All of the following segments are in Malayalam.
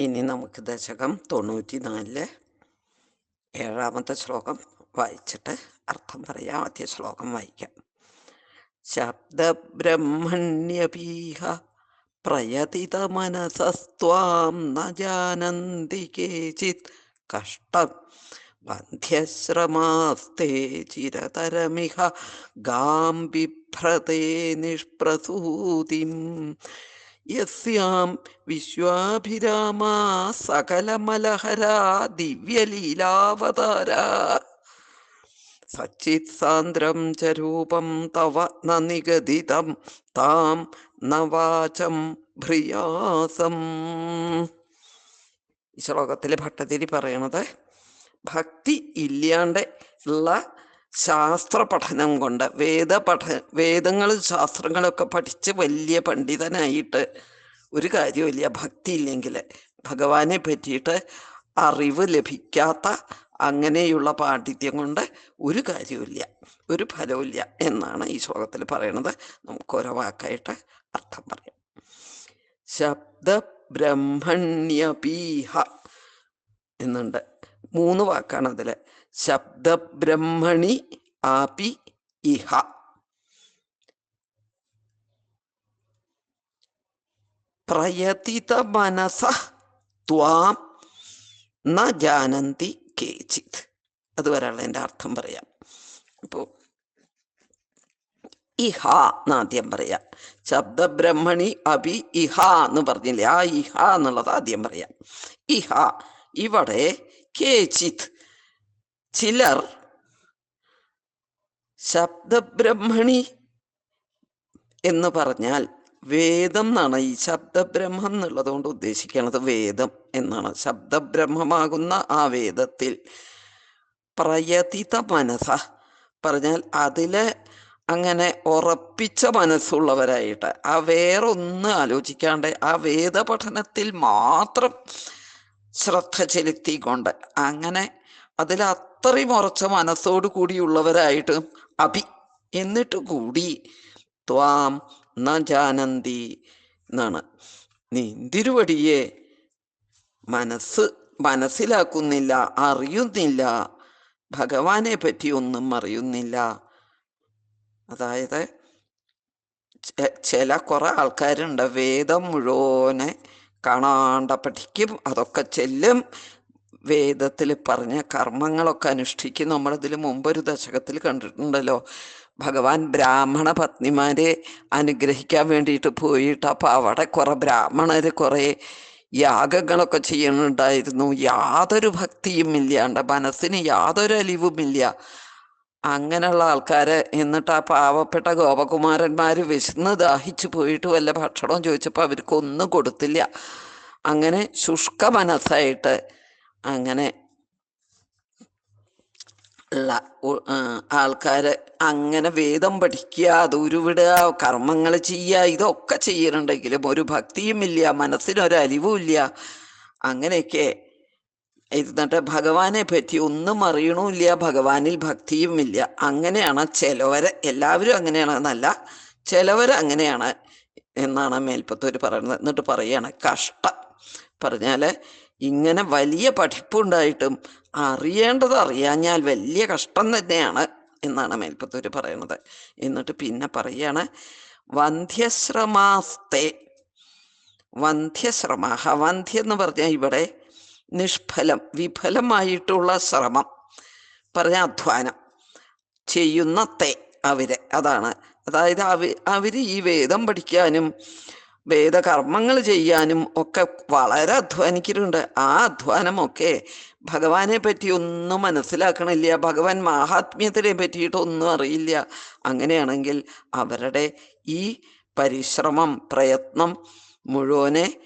ഇനി നമുക്ക് ദശകം തൊണ്ണൂറ്റി നാലിലെ ഏഴാമത്തെ ശ്ലോകം വായിച്ചിട്ട് അർത്ഥം പറയാം. ആദ്യ ശ്ലോകം വായിക്കാം. ശബ്ദബ്രഹ്മണ്യപീഹ പ്രയതിത മനസസ്വാം ന ജാനന്തി കേചിത് കഷ്ടം വന്ധ്യശ്രമാസ്തേ ചിരതരമിഹ ഗാം ബിഭ്രതേ നിഷ്പ്രസൂതിം യസ്യാം വിശ്വാഭിരാമ സകലമലഹര ദിവ്യലീലാവതാര. സച്ചിത് സാന്ദ്രം ച രൂപം തവ ന നിഗദിതം താം നവാചം ഭ്രിയാസം ഈ ശ്ലോകത്തിലെ ഭട്ടതിരി പറയണത് ഭക്തി ഇല്ലാണ്ട് ഉള്ള ശാസ്ത്ര പഠനം കൊണ്ട് വേദ പഠ വേദങ്ങളും ശാസ്ത്രങ്ങളൊക്കെ പഠിച്ച് വലിയ പണ്ഡിതനായിട്ട് ഒരു കാര്യമില്ല ഭക്തി ഇല്ലെങ്കിൽ ഭഗവാനെ പറ്റിയിട്ട് അറിവ് ലഭിക്കാത്ത അങ്ങനെയുള്ള പാണ്ഡിത്യം കൊണ്ട് ഒരു കാര്യമില്ല ഒരു ഫലവുമില്ല എന്നാണ് ഈ ശ്ലോകത്തിൽ പറയണത്. നമുക്ക് ഓരോ വാക്കായിട്ട് അർത്ഥം പറയാം. ശബ്ദ ബ്രഹ്മണ്യപീഹ എന്നുണ്ട്. മൂന്ന് വാക്കാണ് അതിൽ. ശബ്ദബ്രഹ്മണി ആപി ഇഹ. പ്രയതിത മനസ ത്വാം ന ജാനന്തി കേചിത്. അതുവരെയുള്ള എന്റെ അർത്ഥം പറയാം. അപ്പോൾ ഇഹ എന്നാദ്യം പറയാം. ശബ്ദബ്രഹ്മണി അഭി ഇഹ എന്ന് പറഞ്ഞില്ലേ? ആ ഇഹ എന്നുള്ളത് ആദ്യം പറയാം. ഇഹ ഇവിടെ കേചിത് ചിലർ ശബ്ദബ്രഹ്മണി എന്ന് പറഞ്ഞാൽ വേദം എന്നാണ്. ഈ ശബ്ദബ്രഹ്മം എന്നുള്ളത് കൊണ്ട് ഉദ്ദേശിക്കുന്നത് വേദം എന്നാണ്. ശബ്ദബ്രഹ്മമാകുന്ന ആ വേദത്തിൽ പ്രയതിത മനസ പറഞ്ഞാൽ അതിലെ അങ്ങനെ ഉറപ്പിച്ച മനസ്സുള്ളവരായിട്ട് ആ വേറൊന്നും ആലോചിക്കാണ്ട് ആ വേദപഠനത്തിൽ മാത്രം ശ്രദ്ധ ചെലുത്തിക്കൊണ്ട് അങ്ങനെ അതിൽ അത്രയും ഉറച്ച മനസ്സോട് കൂടിയുള്ളവരായിട്ട് അഭി. എന്നിട്ട് കൂടി. ത്വാം ന ജാനന്തി എന്നാണ് നിന്തിരുവടിയെ മനസ്സ് മനസ്സിലാക്കുന്നില്ല അറിയുന്നില്ല. ഭഗവാനെ പറ്റി ഒന്നും അറിയുന്നില്ല. അതായത് ചില കുറെ ആൾക്കാരുണ്ട്. വേദം മുഴുവനെ കാണാണ്ട പഠിക്കും. അതൊക്കെ ചെല്ലും. വേദത്തിൽ പറഞ്ഞ കർമ്മങ്ങളൊക്കെ അനുഷ്ഠിക്കും. നമ്മളിതിൽ മുമ്പൊരു ദശകത്തിൽ കണ്ടിട്ടുണ്ടല്ലോ. ഭഗവാൻ ബ്രാഹ്മണ പത്നിമാരെ അനുഗ്രഹിക്കാൻ വേണ്ടിയിട്ട് പോയിട്ട് അപ്പൊ അവിടെ കുറെ ബ്രാഹ്മണര് കുറെ യാഗങ്ങളൊക്കെ ചെയ്യുന്നുണ്ടായിരുന്നു. യാതൊരു ഭക്തിയും ഇല്ലാണ്ട് മനസ്സിന് യാതൊരു അലിവുമില്ല. അങ്ങനെയുള്ള ആൾക്കാരെ എന്നിട്ട് ആ പാവപ്പെട്ട ഗോപകുമാരന്മാര് വിശന്ന് ദാഹിച്ചു പോയിട്ട് വല്ല ഭക്ഷണവും ചോദിച്ചപ്പോൾ അവർക്കൊന്നും കൊടുത്തില്ല. അങ്ങനെ ശുഷ്ക മനസ്സായിട്ട് അങ്ങനെ ഉള്ള ആൾക്കാർ അങ്ങനെ വേദം പഠിക്കുക അത് ഉരുവിടുക കർമ്മങ്ങൾ ചെയ്യുക ഇതൊക്കെ ചെയ്യുന്നുണ്ടെങ്കിലും ഒരു ഭക്തിയും ഇല്ല മനസ്സിനൊരു അലിവും ഇല്ല അങ്ങനെയൊക്കെ ഇരുന്നിട്ട് ഭഗവാനെ പറ്റി ഒന്നും അറിയണമില്ല ഭഗവാനിൽ ഭക്തിയും ഇല്ല അങ്ങനെയാണ് ചിലവരെ എല്ലാവരും അങ്ങനെയാണെന്നല്ല ചിലവർ അങ്ങനെയാണ് എന്നാണ് മേൽപ്പത്തൂർ പറയുന്നത്. എന്നിട്ട് പറയാണ് കഷ്ടം. പറഞ്ഞാൽ ഇങ്ങനെ വലിയ പഠിപ്പുണ്ടായിട്ടും അറിയേണ്ടത് അറിയാഞ്ഞാൽ വലിയ കഷ്ടം തന്നെയാണ് എന്നാണ് മേൽപ്പത്തൂര് പറയുന്നത് എന്നിട്ട് പിന്നെ പറയാണ് വന്ധ്യശ്രമാസ്തേ. വന്ധ്യശ്രമാഹ വന്ധ്യ എന്ന് പറഞ്ഞാൽ ഇവിടെ നിഷ്ഫലം വിഫലമായിട്ടുള്ള ശ്രമം പറഞ്ഞ അധ്വാനം ചെയ്യുന്ന തേ അവർ. അതാണ്. അതായത് അവ അവർ ഈ വേദം പഠിക്കാനും വേദകർമ്മങ്ങൾ ചെയ്യാനും ഒക്കെ വളരെ അധ്വാനിക്കുന്നുണ്ട് ആ അധ്വാനമൊക്കെ ഭഗവാനെ പറ്റി ഒന്നും മനസ്സിലാക്കണില്ല. ഭഗവാൻ മാഹാത്മ്യത്തിനെ പറ്റിയിട്ടൊന്നും അറിയില്ല. അങ്ങനെയാണെങ്കിൽ അവരുടെ ഈ പരിശ്രമം പ്രയത്നം മുഴുവനെ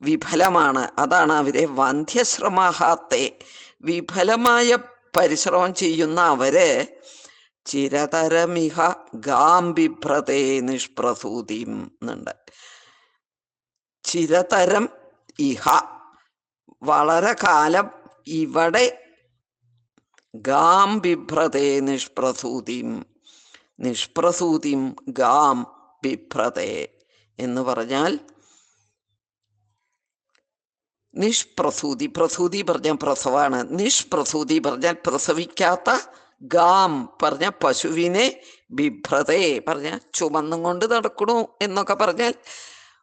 വിഫലമാണ്. അതാണ് അവരെ വന്ധ്യശ്രമാഹാത്തെ. വിഫലമായ പരിശ്രമം ചെയ്യുന്ന അവരെ ചിരതരമിഹ ഗാംബിഭ്രതേ നിഷ്പ്രസൂതിം എന്നുണ്ട് ചിരതരം ഇഹ വളരെ കാലം ഇവിടെ ഗാം ബിഭ്രതേ നിഷ്പ്രസൂതിം നിഷ്പ്രസൂതിം ഗാം ബിഭ്രതേ എന്ന് പറഞ്ഞാൽ നിഷ്പ്രസൂതി പ്രസൂതി പറഞ്ഞാൽ പ്രസവാണ്. നിഷ്പ്രസൂതി പറഞ്ഞാൽ പ്രസവിക്കാത്ത ഗാം പറഞ്ഞ പശുവിനെ ബിഭ്രതേ പറഞ്ഞ ചുമന്നും കൊണ്ട് നടക്കണു എന്നൊക്കെ പറഞ്ഞാൽ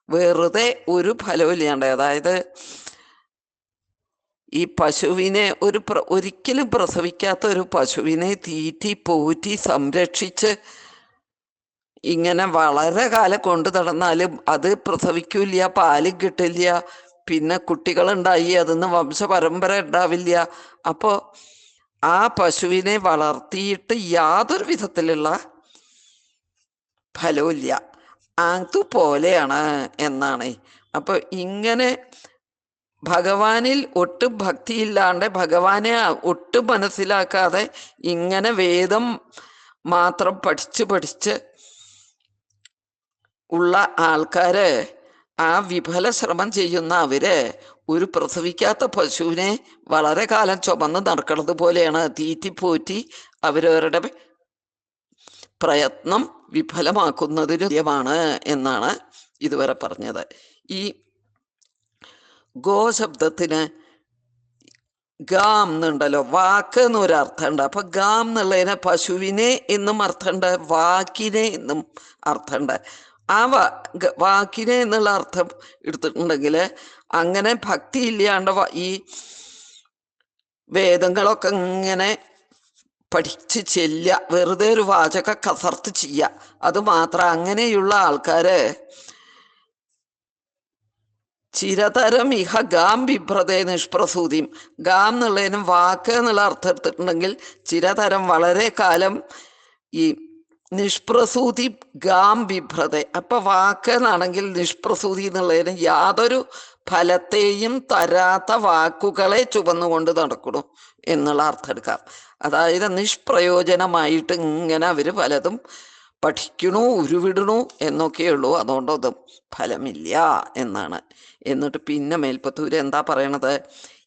വെറുതെ ഒരു ഫലവും ഇല്ലാണ്ട്. അതായത് ഈ പശുവിനെ ഒരു പ്ര ഒരിക്കലും പ്രസവിക്കാത്ത ഒരു പശുവിനെ തീറ്റി പോറ്റി സംരക്ഷിച്ച് ഇങ്ങനെ വളരെ കാലം കൊണ്ട് നടന്നാലും അത് പ്രസവിക്കില്ല പാലും കിട്ടില്ല പിന്നെ കുട്ടികളുണ്ടായി അതിന്ന് വംശപരമ്പര ഉണ്ടാവില്ല. അപ്പോൾ ആ പശുവിനെ വളർത്തിയിട്ട് യാതൊരു വിധത്തിലുള്ള ഫലവുമില്ല. അതുപോലെയാണ് എന്നാണ്. അപ്പൊ ഇങ്ങനെ ഭഗവാനിൽ ഒട്ടും ഭക്തിയില്ലാണ്ട് ഭഗവാനെ ഒട്ടും മനസ്സിലാക്കാതെ ഇങ്ങനെ വേദം മാത്രം പഠിച്ച് പഠിച്ച് ഉള്ള ആൾക്കാര് ആ വിഫല ശ്രമം ചെയ്യുന്ന അവർ ഒരു പ്രസവിക്കാത്ത പശുവിനെ വളരെ കാലം ചുമന്ന് നടക്കുന്നത് പോലെയാണ് തീറ്റിപ്പോറ്റി അവരവരുടെ പ്രയത്നം വിഫലമാക്കുന്നതിന് എന്നാണ് ഇതുവരെ പറഞ്ഞത്. ഈ ഗോശബ്ദത്തിന് ഗാം എന്നുണ്ടല്ലോ വാക്ക് എന്നൊരു അർത്ഥമുണ്ട് അപ്പൊ ഗാം എന്നുള്ളതിന് പശുവിനെ എന്നും അർത്ഥമുണ്ട് വാക്കിനെ എന്നും അർത്ഥമുണ്ട്. ആ വാ വാക്കിന് എന്നുള്ള അർത്ഥം എടുത്തിട്ടുണ്ടെങ്കിൽ അങ്ങനെ ഭക്തി ഇല്ലാണ്ട് ഈ വേദങ്ങളൊക്കെ ഇങ്ങനെ പഠിച്ച് ചെല്ലുക വെറുതെ ഒരു വാചക കസർത്ത് ചെയ്യുക അത് മാത്രം അങ്ങനെയുള്ള ആൾക്കാര് ചിരതരം ഇഹ ഗാം ബിഭ്രതേ നിഷ്പ്രസൂതിയും ഗാം എന്നുള്ളതിനും വാക്ക് എന്നുള്ള അർത്ഥം എടുത്തിട്ടുണ്ടെങ്കിൽ ചിരതരം വളരെ കാലം ഈ നിഷ്പ്രസൂതി ഗാം ബിഭ്രത അപ്പൊ വാക്കാണെങ്കിൽ നിഷ്പ്രസൂതി എന്നുള്ളതിന് യാതൊരു ഫലത്തെയും തരാത്ത വാക്കുകളെ ചുവന്നുകൊണ്ട് നടക്കണം എന്നുള്ള അർത്ഥം എടുക്കാം അതായത് നിഷ്പ്രയോജനമായിട്ട് ഇങ്ങനെ അവർ പലതും പഠിക്കണു ഉരുവിടണു എന്നൊക്കെയുള്ളൂ. അതുകൊണ്ടൊന്നും ഫലമില്ല എന്നാണ്. എന്നിട്ട് പിന്നെ മേൽപ്പത്തൂര് എന്താ പറയണത്?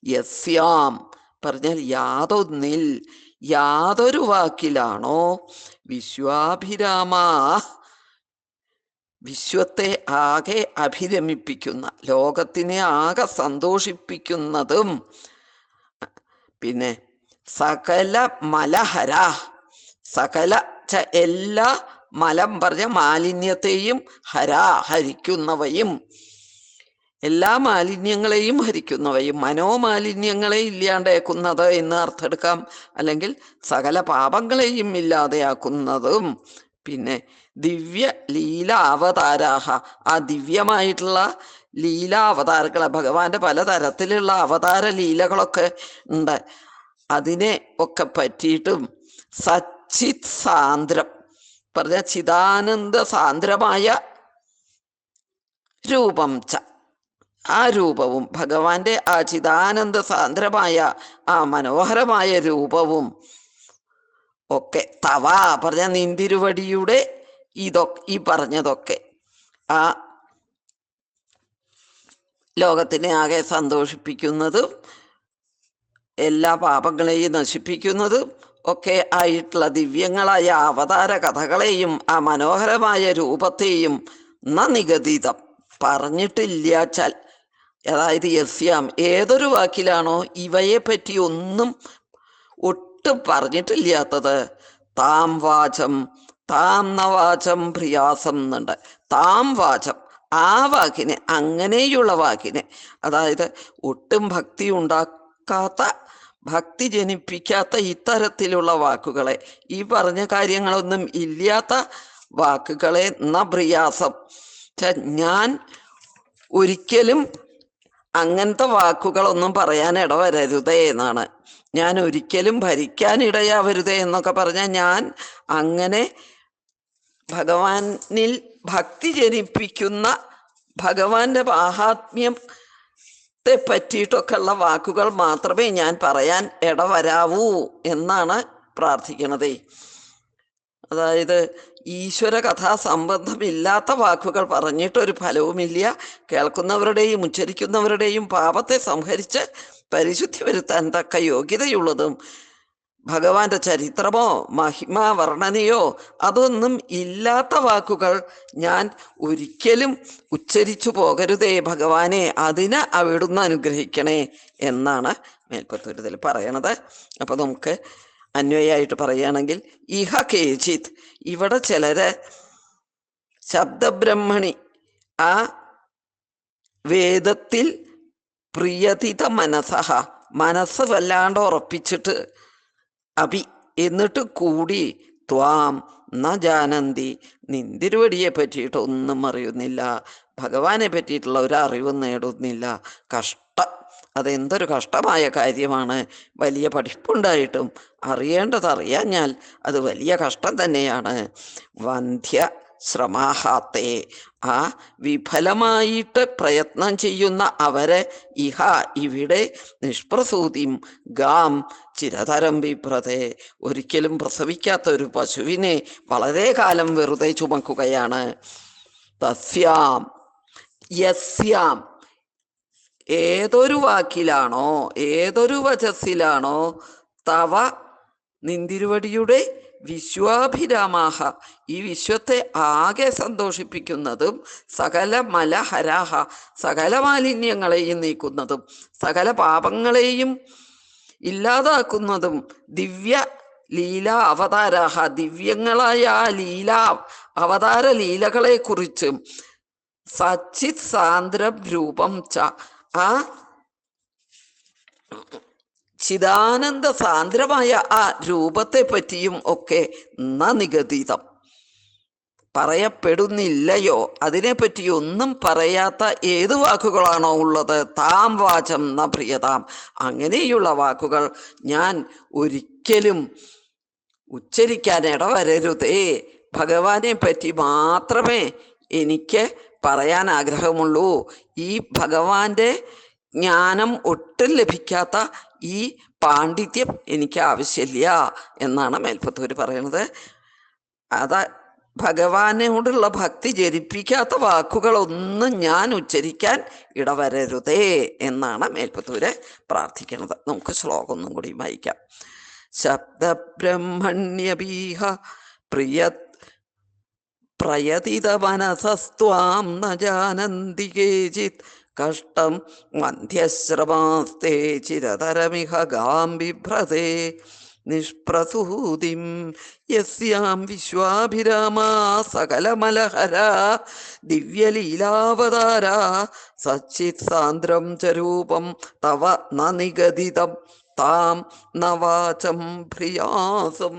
യസ്യാം. പറഞ്ഞാൽ യാതൊന്നിൽ യാതൊരു വാക്കിലാണോ വിശ്വാഭിരാമാ. വിശ്വത്തെ ആകെ അഭിരമിപ്പിക്കുന്ന ലോകത്തിനെ ആകെ സന്തോഷിപ്പിക്കുന്നതും പിന്നെ സകല മലഹര സകല എല്ലാ മലം പറഞ്ഞ മാലിന്യത്തെയും ഹരാ ഹരിക്കുന്നവയും എല്ലാ മാലിന്യങ്ങളെയും ഹരിക്കുന്നവയും മനോമാലിന്യങ്ങളെ ഇല്ലാണ്ടേക്കുന്നത് എന്ന് അർത്ഥമെടുക്കാം. അല്ലെങ്കിൽ സകല പാപങ്ങളെയും ഇല്ലാതെയാക്കുന്നതും. പിന്നെ ദിവ്യ ലീല അവതാരാഹ ആ ദിവ്യമായിട്ടുള്ള ലീല അവതാരങ്ങളെ ഭഗവാന്റെ പലതരത്തിലുള്ള അവതാര ലീലകളൊക്കെ ഉണ്ട്. അതിനെ ഒക്കെ പറ്റിയിട്ടും സച്ചിത് സാന്ദ്രം. പറഞ്ഞ ചിദാനന്ദ സാന്ദ്രമായ രൂപം ച. ആ രൂപവും ഭഗവാന്റെ ആ ചിദാനന്ദ സാന്ദ്രമായ ആ മനോഹരമായ രൂപവും ഒക്കെ തവ പറഞ്ഞ നിന്തിരുവടിയുടെ ഇതൊക്കെ ഈ പറഞ്ഞതൊക്കെ. ആ ലോകത്തിനെ ആകെ സന്തോഷിപ്പിക്കുന്നതും എല്ലാ പാപങ്ങളെയും നശിപ്പിക്കുന്നതും ഒക്കെ ആയിട്ടുള്ള ദിവ്യങ്ങളായ അവതാര കഥകളെയും ആ മനോഹരമായ രൂപത്തെയും ന നിഗതിതം പറഞ്ഞിട്ടില്ലാച്ചാൽ അതായത് യസ്യാം ഏതൊരു വാക്കിലാണോ ഇവയെ പറ്റി ഒന്നും ഒട്ടും പറഞ്ഞിട്ടില്ലാത്തത് താം വാചം താം നവാചം പ്രിയാസം എന്നുണ്ട് താം വാചം ആ വാക്കിനെ അങ്ങനെയുള്ള വാക്കിനെ അതായത് ഒട്ടും ഭക്തി ഉണ്ടാക്കാത്ത ഭക്തി ജനിപ്പിക്കാത്ത ഇത്തരത്തിലുള്ള വാക്കുകളെ ഈ പറഞ്ഞ കാര്യങ്ങളൊന്നും ഇല്ലാത്ത വാക്കുകളെ ന പ്രിയാസം. ഞാൻ ഒരിക്കലും അങ്ങനത്തെ വാക്കുകളൊന്നും പറയാൻ ഇടവരരുതേ എന്നാണ്. ഞാൻ ഒരിക്കലും ഭരിക്കാൻ ഇടയാവരുതേ എന്നൊക്കെ പറഞ്ഞാൽ ഞാൻ അങ്ങനെ ഭഗവാനിൽ ഭക്തി ജനിപ്പിക്കുന്ന ഭഗവാന്റെ മാഹാത്മ്യത്തെ പറ്റിയിട്ടൊക്കെയുള്ള വാക്കുകൾ മാത്രമേ ഞാൻ പറയാൻ ഇടവരാവൂ എന്നാണ് പ്രാർത്ഥിക്കണതേ. അതായത് ഈശ്വര കഥാ സംബന്ധമില്ലാത്ത വാക്കുകൾ പറഞ്ഞിട്ടൊരു ഫലവുമില്ല. കേൾക്കുന്നവരുടെയും ഉച്ചരിക്കുന്നവരുടെയും പാപത്തെ സംഹരിച്ച് പരിശുദ്ധി വരുത്താൻ തക്ക യോഗ്യതയുള്ളതും ഭഗവാന്റെ ചരിത്രമോ മഹിമ വർണനയോ അതൊന്നും ഇല്ലാത്ത വാക്കുകൾ ഞാൻ ഒരിക്കലും ഉച്ചരിച്ചു പോകരുതേ ഭഗവാനെ അതിന് അവിടുന്ന് അനുഗ്രഹിക്കണേ എന്നാണ് മേൽപ്പത്തൂരിതിൽ പറയണത്. അപ്പൊ നമുക്ക് അന്വയായിട്ട് പറയുകയാണെങ്കിൽ ഇഹ കേചിത്. ഇവിടെ ചിലര് ശബ്ദബ്രഹ്മണി ആ വേദത്തിൽ പ്രിയതിത മനസ്സഹ മനസ്സ് വല്ലാണ്ട് ഉറപ്പിച്ചിട്ട് അഭി എന്നിട്ട് കൂടി ത്വാം ന ജാനന്തി നിന്തിരുവടിയെ പറ്റിയിട്ട് ഒന്നും അറിയുന്നില്ല. ഭഗവാനെ പറ്റിയിട്ടുള്ള ഒരു അറിവും നേടുന്നില്ല. കഷ്ടം. അതെന്തൊരു കഷ്ടമായ കാര്യമാണ്. വലിയ പഠിപ്പുണ്ടായിട്ടും അറിയേണ്ടത് അറിയാഞ്ഞാൽ അത് വലിയ കഷ്ടം തന്നെയാണ്. വന്ധ്യ ശ്രമാഹാത്തെ. ആ വിഫലമായിട്ട് പ്രയത്നം ചെയ്യുന്ന അവരെ ഇഹ ഇവിടെ നിഷ്പ്രസൂതിം ഗാം ചിരതരം വിഭ്രതെ ഒരിക്കലും പ്രസവിക്കാത്ത ഒരു പശുവിനെ വളരെ കാലം വെറുതെ ചുമക്കുകയാണ്. തസ്യാം യസ്യാം. ഏതൊരു വാക്കിലാണോ ഏതൊരു വചസ്സിലാണോ തവ നിന്തിരുവടിയുടെ വിശ്വാഭിരാമാഹ. ഈ വിശ്വത്തെ ആകെ സന്തോഷിപ്പിക്കുന്നതും സകല മലഹരാഹ സകല മാലിന്യങ്ങളെയും നീക്കുന്നതും സകല പാപങ്ങളെയും ഇല്ലാതാക്കുന്നതും ദിവ്യ ലീല അവതാരാഹ. ദിവ്യങ്ങളായ ആ ലീല അവതാര ലീലകളെ കുറിച്ചും സച്ചിത് സാന്ദ്രം രൂപം ച. ആ ചിദാനന്ദ സാന്ദ്രമായ ആ രൂപത്തെ പറ്റിയും ഒക്കെ ന നിഗതിതം പറയപ്പെടുന്നില്ലയോ? അതിനെപ്പറ്റി ഒന്നും പറയാത്ത ഏത് വാക്കുകളാണോ ഉള്ളത്? താം വാചം ന പ്രിയതാം. അങ്ങനെയുള്ള വാക്കുകൾ ഞാൻ ഒരിക്കലും ഉച്ചരിക്കാൻ ഇടവരരുതേ. ഭഗവാനെ പറ്റി മാത്രമേ എനിക്ക് പറയാൻ ആഗ്രഹമുള്ളൂ. ഈ ഭഗവാന്റെ ജ്ഞാനം ഒട്ടും ലഭിക്കാത്ത ഈ പാണ്ഡിത്യം എനിക്ക് ആവശ്യമില്ല എന്നാണ് മേൽപ്പത്തൂര് പറയുന്നത്. അതാ ഭഗവാനോടുള്ള ഭക്തി ജനിപ്പിക്കാത്ത വാക്കുകളൊന്നും ഞാൻ ഉച്ചരിക്കാൻ ഇടവരരുതേ എന്നാണ് മേൽപ്പത്തൂര് പ്രാർത്ഥിക്കുന്നത്. നമുക്ക് ശ്ലോകം ഒന്നും കൂടി വായിക്കാം. ശബ്ദബ്രഹ്മണ്യബീഹ പ്രിയ പ്രയതിത മനസസ്ത്വാം ന ജാനന്തി കേചിത്. കഷ്ടം മന്ധ്യശ്രമാസ്തേ ചിരതരമിഹ ഗാം ബിഭ്രതേ നിഷ്പ്രസൂതിം യസ്യാം വിശ്വാഭിരാമാ സകലമലഹര. ദിവ്യലീലാവതാര സച്ചിത് സാന്ദ്രം ച രൂപം തവ ന നിഗതിതം താം നവാചം ഭ്രിയാസം.